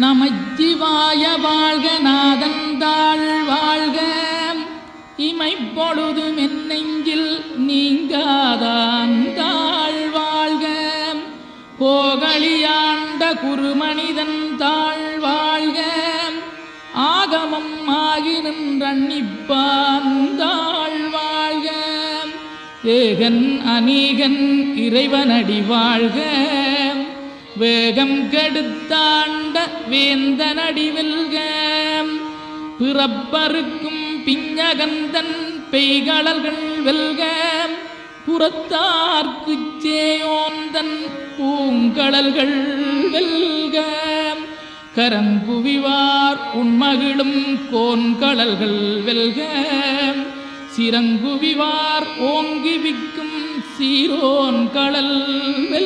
நமச்சிவாய வாழ்க நாதந்தாள் வாழ்க. இமைப்பொழுதும் என் நெஞ்சில் நீங்காதான் தாழ் வாழ்க. கோகலியாண்ட குருமனிதன் தாழ் வாழ்க. ஆகமம் ஆகி நின்றன்னிப்பான் தாழ் வாழ்க. ஏகன் அநீகன் இறைவனடி வாழ்க. வேகம் கெடுத்தான் வேந்த நடிவில்க பிறப்பருக்கும் பிஞ்சகந்தன் பெய்களர்கள் வெல்க. புறத்தார்க்கு சேயோந்தன் பூங்கடல்கள் வெல்க. கரங்குவிவார் உண்மகிழும் கோன்கடல்கள் வெல்க. சிறங்குவிவார் ஓங்கி விக்கும் சீரோன் கடல் வெல்